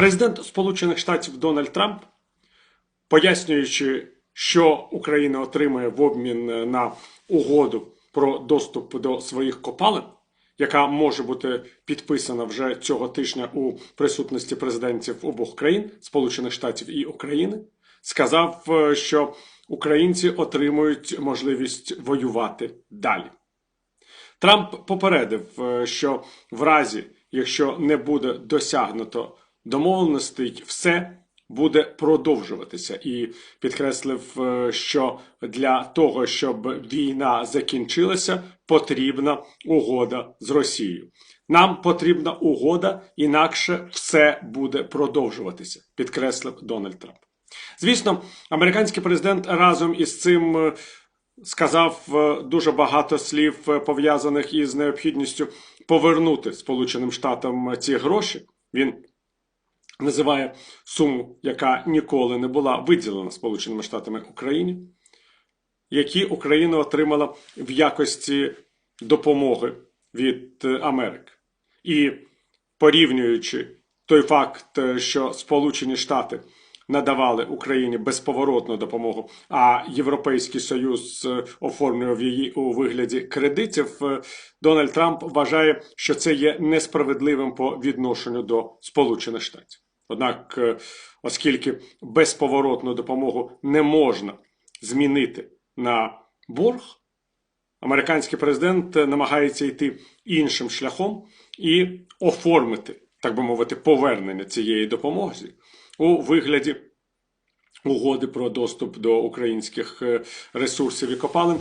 Президент Сполучених Штатів Дональд Трамп, пояснюючи, що Україна отримає в обмін на угоду про доступ до своїх копалин, яка може бути підписана вже цього тижня у присутності президентів обох країн Сполучених Штатів і України, сказав, е, що українці отримують можливість воювати далі. Трамп попередив, е, що в разі, якщо не буде досягнуто домовленостей, все буде продовжуватися, і підкреслив, е, що для того, щоб війна закінчилася, потрібна угода з Росією. Нам потрібна угода, інакше все буде продовжуватися, підкреслив Дональд Трамп. Звісно, американський президент разом із цим е, сказав е, дуже багато слів пов'язаних із необхідністю повернути Сполученим Штатам ці гроші. Він називає суму, яка ніколи не була виділена Сполученими Штатами Україні, які Україна отримала в якості допомоги від е, Америки. І порівнюючи той факт, е, що Сполучені Штати надавали Україні безповоротну допомогу, а Європейський Союз е, оформлював її у вигляді кредитів, Дональд Трамп вважає, що це є несправедливим по відношенню до Сполучених Штатів. Однак, е, оскільки безповоротну допомогу не можна змінити на борг, американський президент намагається йти іншим шляхом і оформити, так би мовити, повернення цієї допомоги у вигляді угоди про доступ до українських е, ресурсів і копалин.